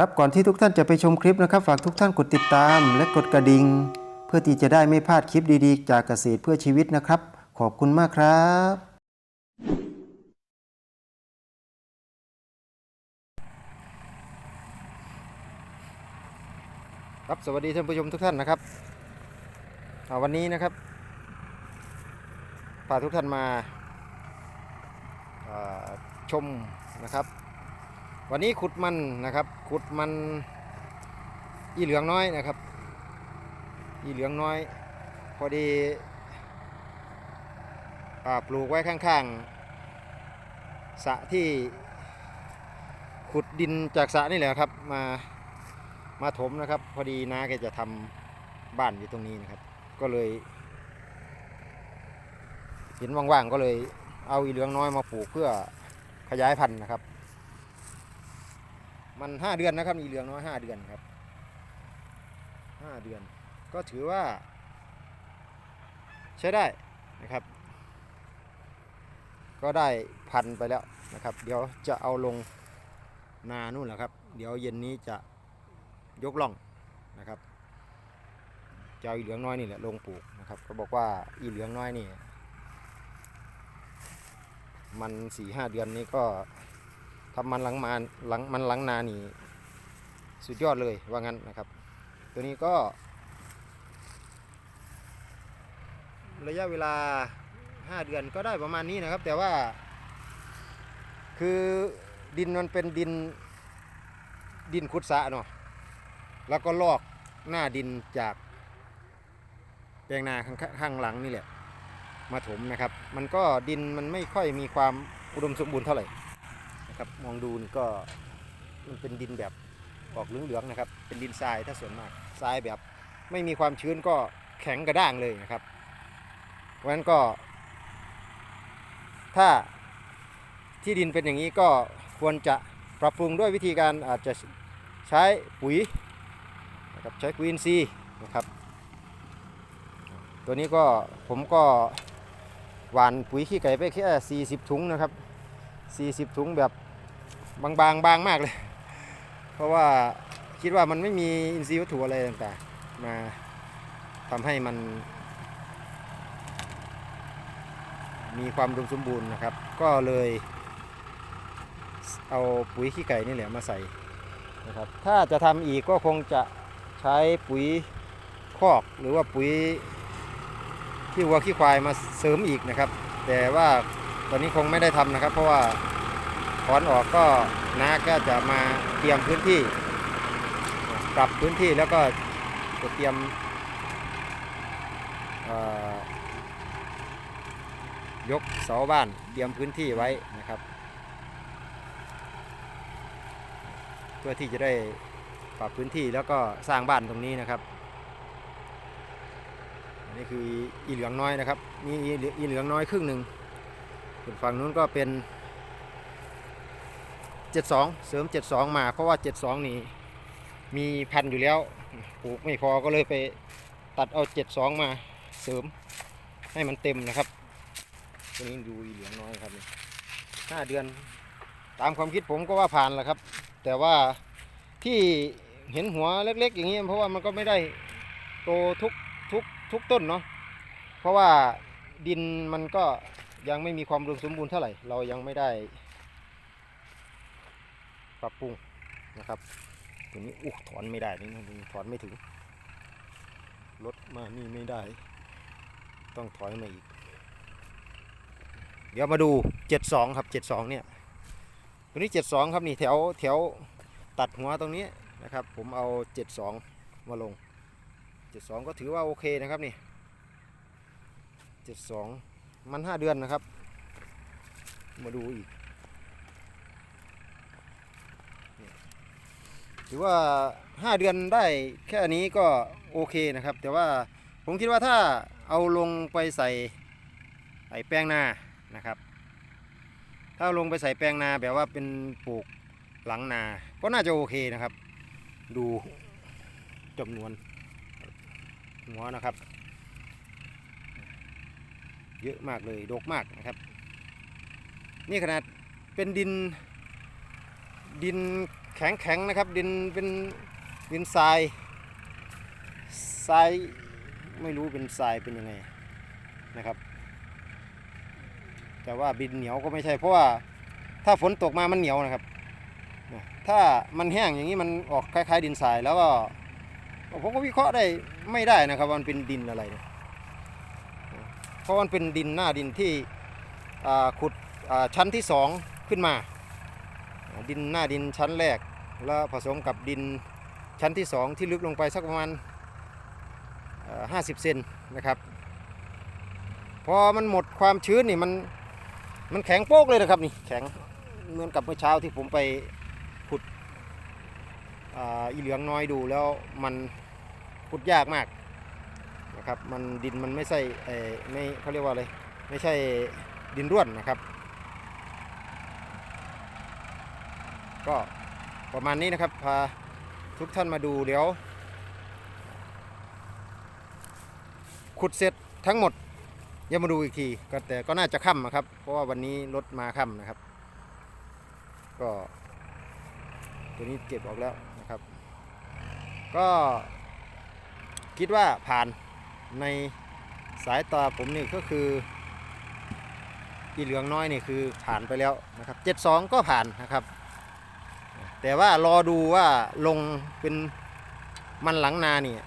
ครับก่อนที่ทุกท่านจะไปชมคลิปนะครับ ฝากทุกท่านกดติดตามและกดกระดิ่งเพื่อที่จะได้ไม่พลาดคลิปดีๆ จากเกษตรเพื่อชีวิตนะครับ ขอบคุณมากครับ ครับสวัสดีท่านผู้ชมทุกท่านนะครับวันนี้นะครับพาทุกท่านมาาชมนะครับ วันนี้ขุดมันนะครับ ขุดมันอีเหลืองน้อยนะครับ อีเหลืองน้อย พอดีอปลูกไว้ข้างๆสระที่ขุดดินจากสระนี่แหละครับ มามาถมนะครับ พอดีน้าแกจะทำบ้านอยู่ตรงนี้นะครับ ก็เลยเห็นว่างๆก็เลยเอาอีเหลืองน้อยมาปลูกเพื่อขยายพันธุ์นะครับ มันห้าเดือนนะครับอีเหลืองน้อยห้าเดือนครับห้าเดือน ก็ถือว่า ใช้ได้นะครับ ก็ได้พันไปแล้วนะครับ เดี๋ยวจะเอาลงนานู่นแหละครับ เดี๋ยวเย็นนี้จะยกล่องนะครับจะเอาอีเหลืองน้อยนี่แหละลงปลูกนะครับ ก็บอกว่าอีเหลืองน้อยนี่ มันสี่ห้าเดือนนี้ก็ ทำมันหลังมาหลังมันหลังนานี่สุดยอดเลยว่างั้นนะครับ ตัวนี้ก็ ระยะเวลา 5 เดือนก็ได้ประมาณนี้นะครับ แต่ว่า คือดินมันเป็นดินดินขุดสะเนาะแล้วก็ลอกหน้าดินจากแปลงนาข้างข้างหลังนี่แหละ มาถมนะครับ มันก็ดินมันไม่ค่อยมีความอุดมสมบูรณ์เท่าไหร่ ครับมองดูนี่ก็มันเป็นดินแบบออกเหลืองๆนะครับ เป็นดินทรายถ้าส่วนมากทรายแบบ ไม่มีความชื้นก็แข็งกระด้างเลยนะครับ เพราะฉะนั้นก็ ถ้าที่ดินเป็นอย่างนี้ก็ควรจะปรับปรุงด้วยวิธีการอาจจะใช้ปุ๋ยนะครับใช้ปุ๋ยอินทรีย์นะครับ ตัวนี้ก็ผมก็หวานปุ๋ยขี้ไก่ไปแค่ 40 ถุงนะครับ 40 ถุงแบบ บางๆบางมากเลย เพราะว่าคิดว่ามันไม่มีอินทรีย์วัตถุอะไรต่างๆ มาทำให้มัน มีความอุดมสมบูรณ์นะครับ ก็เลยเอาปุ๋ยขี้ไก่นี่แหละมาใส่นะครับถ้าจะทำอีกก็คงจะใช้ปุ๋ยคอกหรือว่าปุ๋ยขี้วัวขี้ควายมาเสริมอีกนะครับ แต่ว่าตอนนี้คงไม่ได้ทำนะครับ เพราะว่า ถอนออกก็น้าก็จะมาเตรียมพื้นที่ ปรับพื้นที่แล้วก็จะเตรียมยกเสาบ้านเตรียมพื้นที่ไว้นะครับ เพื่อที่จะได้ปรับพื้นที่แล้วก็สร้างบ้านตรงนี้นะครับนนี่คืออีเหลืองน้อยนะครับมีอีเหลือีเหลืองน้อยครึ่งหนึ่งส่วนฝั่งนู้นก็เป็น 72 เสริม 72 มา เพราะว่า 72 นี่มีพันอยู่แล้วปลูกไม่พอก็เลยไปตัดเอา 72 มาเสริมให้มันเต็มนะครับตัวนี้ดูเหลืองน้อยครับห้าเดือน ตามความคิดผมก็ว่าผ่านแหละครับ แต่ว่าที่เห็นหัวเล็ก ๆ อย่างนี้เพราะว่ามันก็ไม่ได้โตทุกทุกทุกต้นเนาะเพราะว่าดินมันก็ยังไม่มีความอุดมสมบูรณ์เท่าไหร่ เรายังไม่ได้ ปรับปรุงนะครับตัวนี้อุ๊ถอนไม่ได้นี่ถอนไม่ถึงรถมานี่ไม่ได้ ต้องถอยมาอีก เดี๋ยวมาดู 72 ครับ 72 เนี่ยตัวนี้ 72 ครับนี่แถวแถวตัดหัวตรงนี้นะครับ ผมเอา 72 มาลง 72 ก็ถือว่าโอเคนะครับนี่ 72 มัน 5 เดือนนะครับ มาดูอีกนี่ ถือว่า 5 เดือนได้แค่นี้ก็โอเคนะครับ แต่ว่าผมคิดว่าถ้าเอาลงไปใส่ไอ้แป้งนานะครับ ถ้าลงไปใส่แปลงนาแบบว่าเป็นปลูกหลังนาก็น่าจะโอเคนะครับ ดูจำนวนหัวนะครับ เยอะมากเลยดกมากนะครับ นี่ขนาดเป็นดินดิน แข็งแข็งนะครับดินเป็นดินทรายทรายไม่รู้เป็นทรายเป็นยังไงนะครับ แต่ว่าดินเหนียวก็ไม่ใช่เพราะว่าถ้าฝนตกมามันเหนียวนะครับ ถ้ามันแห้งอย่างนี้มันออกคล้าย ๆ ดินทรายแล้วก็ผมก็วิเคราะห์ได้ไม่ได้นะครับว่ามันเป็นดินอะไรนะเพราะมันเป็นดินหน้าดินที่ขุดชั้นที่สองขึ้นมา ดินหน้าดินชั้นแรก แล้วผสมกับดินชั้นที่สองที่ลึกลงไปสักประมาณห้าสิบเซนนะครับ พอมันหมดความชื้นนี่มันมันแข็งโป๊กเลยนะครับนี่แข็งเหมือนกับเมื่อเช้าที่ผมไปขุดออีเหลืองน้อยดูแล้วมันขุดยากมากนะครับมันดินมันไม่ใช่ไม่เขาเรียกว่าอะไรไม่ใช่ดินร่วนนะครับ ก็ประมาณนี้นะครับ พาทุกท่านมาดูเดี๋ยว ขุดเสร็จทั้งหมดเดี๋ยวมาดูอีกทีก็แต่ก็น่าจะค่ำนะครับ เพราะว่าวันนี้รถมาค่ำนะครับ ก็ตัวนี้เก็บออกแล้วนะครับ ก็คิดว่าผ่านในสายตาผมนี่ก็คืออีเหลืองน้อยนี่คือผ่านไปแล้วนะครับ 72 ก็ผ่านนะครับ แต่ว่ารอดูว่าลงเป็นมันหลังนาเนี่ย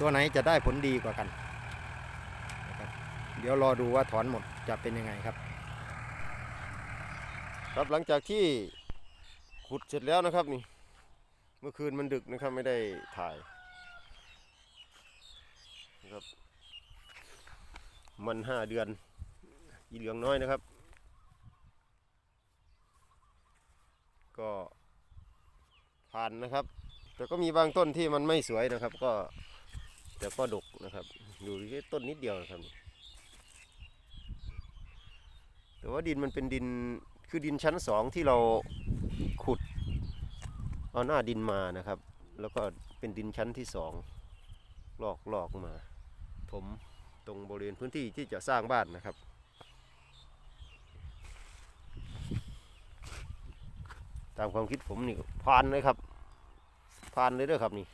ตัวไหนจะได้ผลดีกว่ากัน เดี๋ยวรอดูว่าถอนหมดจะเป็นยังไงครับ ครับหลังจากที่ขุดเสร็จแล้วนะครับนี่เมื่อคืนมันดึกนะครับไม่ได้ถ่ายนะครับมันห้าเดือนอีเหลืองน้อยนะครับ ก็ ผ่านนะครับ แต่ก็มีบางต้นที่มันไม่สวยนะครับ ก็แต่ก็ดกนะครับ ดูแค่ต้นนิดเดียวนะครับ แต่ว่าดินมันเป็นดินคือดินชั้นสองที่เราขุดเอาหน้าดินมานะครับ แล้วก็เป็นดินชั้นที่สองลอกลอกมา ถมตรงบริเวณพื้นที่ที่จะสร้างบ้านนะครับ ตามความคิดผมนี่ก็ผ่านเลยครับผ่านเลยเด้อครับนี่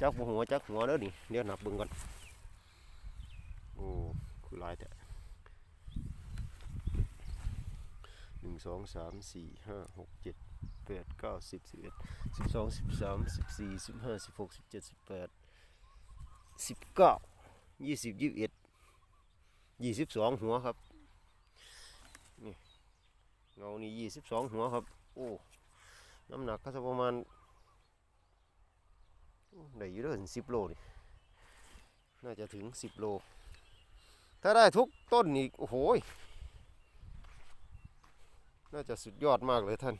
จักหัวจักหัวเด้อนี่เดี๋ยวนับเบิ่งก่อนโอ้คือลายแต่หนึ่งสองสามสี่ห้าหกเจ็ดแปดเก้าสิบสิบเอ็ดสิบสองสิบสามสิบสี่สิบห้าสิบหกสิบเจ็ดสิบแปดสิบเก้ายี่สิบยี่สิบเอ็ดยี่สิบสองหัวครับนี่เงานี่ยี่สิบสองหัวครับ อ้ น้ำหนักก็จะประมาณโอ้ได้อยู่เด้ถึงสิบโลนี่ น่าจะถึงสิบโล ถ้าได้ทุกต้นอีก โอ้โห น่าจะสุดยอดมากเลยท่าน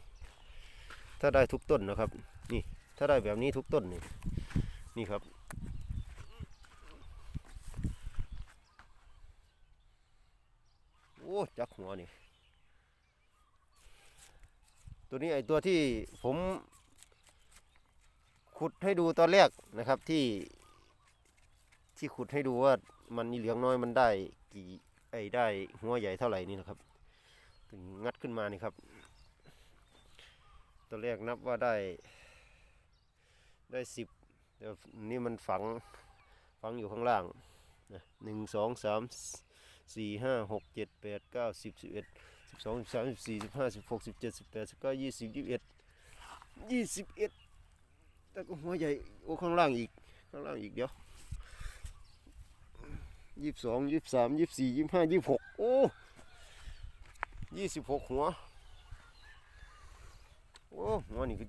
ถ้าได้ทุกต้นนะครับ นี่ ถ้าได้แบบนี้ทุกต้นนี่ นี่ครับโอ้จักหัวนี่ ตัวนี้ไอตัวที่ผมขุดให้ดูตอนแรกนะครับที่ ที่ขุดให้ดูว่ามันนี่เหลืองน้อยมันได้กี่ไอได้หัวใหญ่เท่าไหร่นี่นะครับถึงงัดขึ้นมานี่ครับตัวแรกนับว่าได้ ได้สิบเดี๋ยวนี่มันฝังฝังอยู่ข้างล่างนะหนึ่งสองสามสี่ห้าหกเจ็ดแปดเก้าสิบสิบเอ็ด สิบสองสิบสามสิบสี่สิบห้าสิบหกสิบเจ็ดสิบแปดสิบเก้ายี่สิบยี่สิบเอ็ดยี่สิบเอ็ดแล้วก็หัวใหญ่โอ้ข้างล่างอีกข้างล่างอีกเดี๋ยวยี่สิบสองยี่สิบสามยี่สิบสี่ยี่สิบห้ายี่สิบหกโอ้ยี่สิบหกหัวโอ้หัวนี่ก็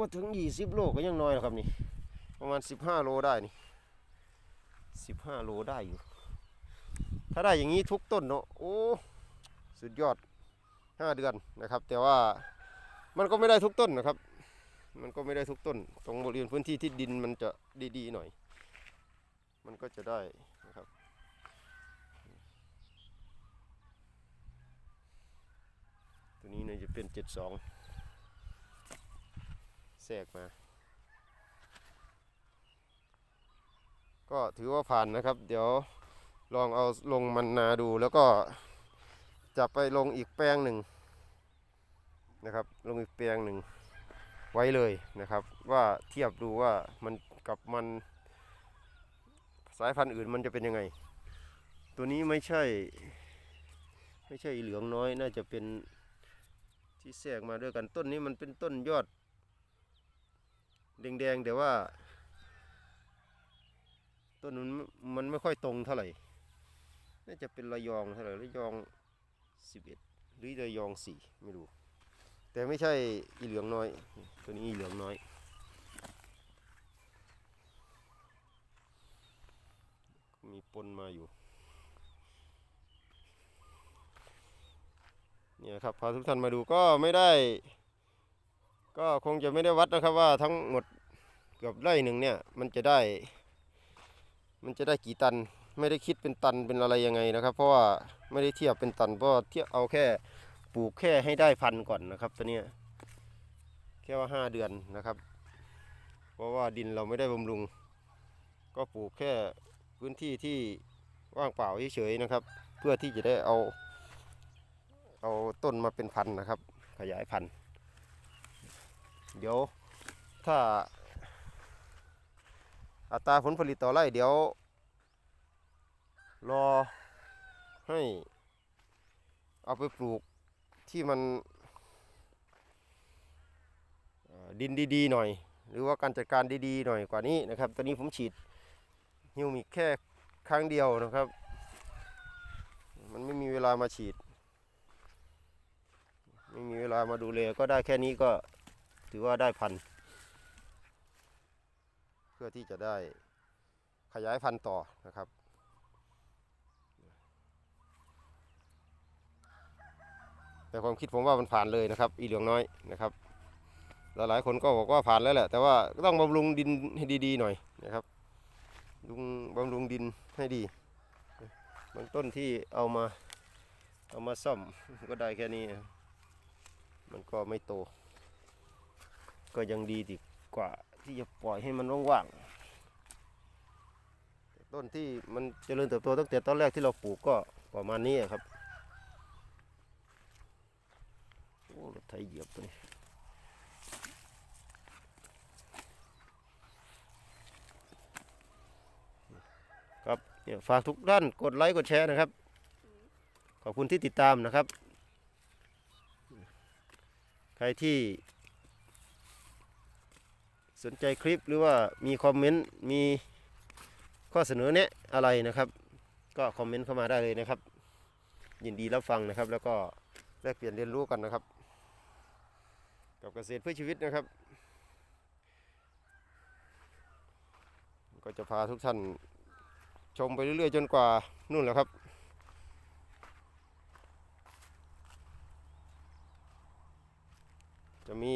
ว่าถึงยี่สิบโลก็ยังน้อยนะครับนี่ ประมาณสิบห้าโลได้นี่สิบห้าโลได้อยู่ ถ้าได้อย่างนี้ทุกต้นเนาะโอ้ สุดยอดห้าเดือนนะครับ แต่ว่ามันก็ไม่ได้ทุกต้นนะครับ มันก็ไม่ได้ทุกต้น ตรงบริเวณพื้นที่ที่ดินมันจะดีๆหน่อย มันก็จะได้นะครับตัวนี้เนี่ยจะเป็นเจ็ดสองแทรกมา ก็ถือว่าผ่านนะครับ เดี๋ยวลองเอาลงมันนาดูแล้วก็ จะไปลงอีกแปลงหนึ่งนะครับ ลงอีกแปลงหนึ่งไว้เลยนะครับ ว่าเทียบดูว่ามันกับมันสายพันธุ์อื่นมันจะเป็นยังไง ตัวนี้ไม่ใช่ ไม่ใช่เหลืองน้อยน่าจะเป็นที่แทรกมาด้วยกันต้นนี้มันเป็นต้นยอดแดงๆแต่ว่า ต้นมันมันไม่ค่อยตรงเท่าไหร่ น่าจะเป็นระยองเท่าไหร่ระยอง สิบเอ็ดหรือระยองสี่ไม่รู้ แต่ไม่ใช่อีเหลืองน้อย ตัวนี้อีเหลืองน้อย มีปนมาอยู่เนี่ยครับพาทุกท่านมาดูก็ไม่ได้ ก็คงจะไม่ได้วัดนะครับว่าทั้งหมดเกือบไร่หนึ่งเนี่ย มันจะได้ มันจะได้กี่ตัน ไม่ได้คิดเป็นตันเป็นอะไรยังไงนะครับ เพราะว่าไม่ได้เทียบเป็นตันเพราะเทียบเอาแค่ปลูกแค่ให้ได้พันธุ์ก่อนนะครับตัวนี้แค่ว่าห้าเดือนนะครับ เพราะว่าดินเราไม่ได้บำรุง ก็ปลูกแค่พื้นที่ที่ว่างเปล่าเฉยๆนะครับ เพื่อที่จะได้เอาเอาต้นมาเป็นพันธุ์นะครับ ขยายพันธุ์เดี๋ยวถ้าอัตราผลผลิตต่อไร่เดี๋ยว รอให้เอาไปปลูกที่มันดินดีๆหน่อย หรือว่าการจัดการดีๆหน่อยกว่านี้นะครับ ตอนนี้ผมฉีดฮิวมิกแค่ครั้งเดียวนะครับ มันไม่มีเวลามาฉีด ไม่มีเวลามาดูแลก็ได้แค่นี้ก็ถือว่าได้พัน เพื่อที่จะได้ขยายพันธุ์ต่อนะครับ แต่ความคิดผมว่ามันผ่านเลยนะครับ อีเหลืองน้อยนะครับหลายๆคนก็บอกว่าผ่านแล้วแหละ แต่ว่าต้องบำรุงดินให้ดี ๆ หน่อยนะครับลุงบำรุงดินให้ดีบางต้นที่เอามาเอามาซ่อมก็ได้แค่นี้ มันก็ไม่โต ก็ยังดีดีกว่าที่จะปล่อยให้มันว่างๆต้นที่มันเจริญเติบโตตั้งแต่ตอนแรกที่เราปลูกก็ประมาณนี้ครับ โอ้รถ ไถเหยียบตัวนี้ครับเนี่ยฝากทุกท่านกดไลค์กดแชร์นะครับ ขอบคุณที่ติดตามนะครับ ใครที่ สนใจคลิปหรือว่ามีคอมเมนต์มีข้อเสนอแนะอะไรนะครับ ก็คอมเมนต์เข้ามาได้เลยนะครับ ยินดีรับฟังนะครับ แล้วก็แลกเปลี่ยนเรียนรู้กันนะครับ กับเกษตรเพื่อชีวิตนะครับ ก็จะพาทุกท่านชมไปเรื่อยๆ จนกว่านู่นแหละครับ จะมี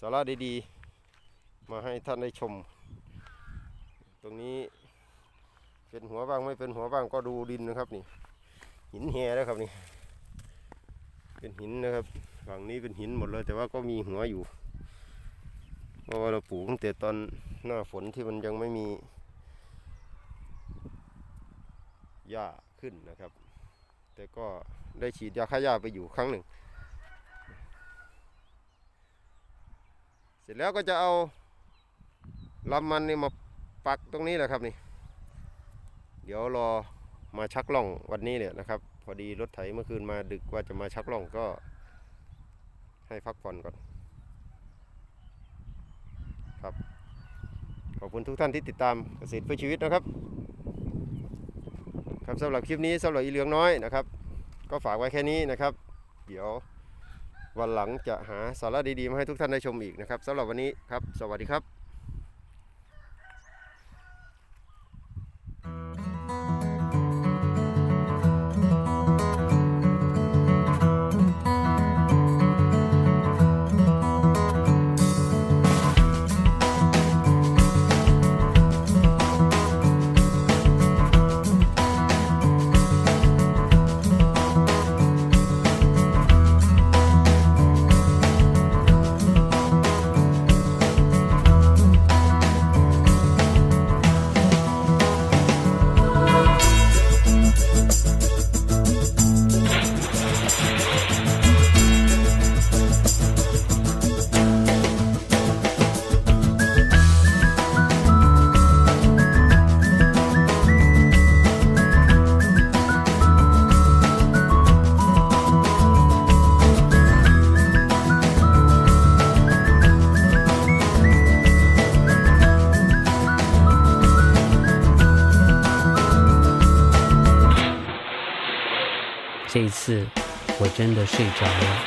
สาระดีๆ มาให้ท่านได้ชม ตรงนี้เป็นหัวบ้างไม่เป็นหัวบ้างก็ดูดินนะครับนี่ หินแห่นะครับนี่ เป็นหินนะครับ ฝั่งนี้เป็นหินหมดเลย แต่ว่าก็มีหัวอยู่เพราะว่าเราปลูกตั้งแต่ตอนหน้าฝนที่มันยังไม่มีหญ้าขึ้นนะครับ แต่ก็ได้ฉีดยาฆ่าหญ้าไปอยู่ครั้งหนึ่ง เสร็จแล้วก็จะเอาลำมันนี่มาปักตรงนี้แหละครับนี่ เดี๋ยวรอมาชักล่องวันนี้เนี่ยนะครับ พอดีรถไถเมื่อคืนมาดึกว่าจะมาชักล่องก็ ให้พักผ่อนก่อนครับขอบคุณทุกท่านที่ติดตามเกษตรเพื่อชีวิตนะครับ ครับสำหรับคลิปนี้สำหรับอีเหลืองน้อยนะครับ ก็ฝากไว้แค่นี้นะครับ เดี๋ยววันหลังจะหาสาระดีๆมาให้ทุกท่านได้ชมอีกนะครับสำหรับวันนี้ครับ สวัสดีครับ 睡着了。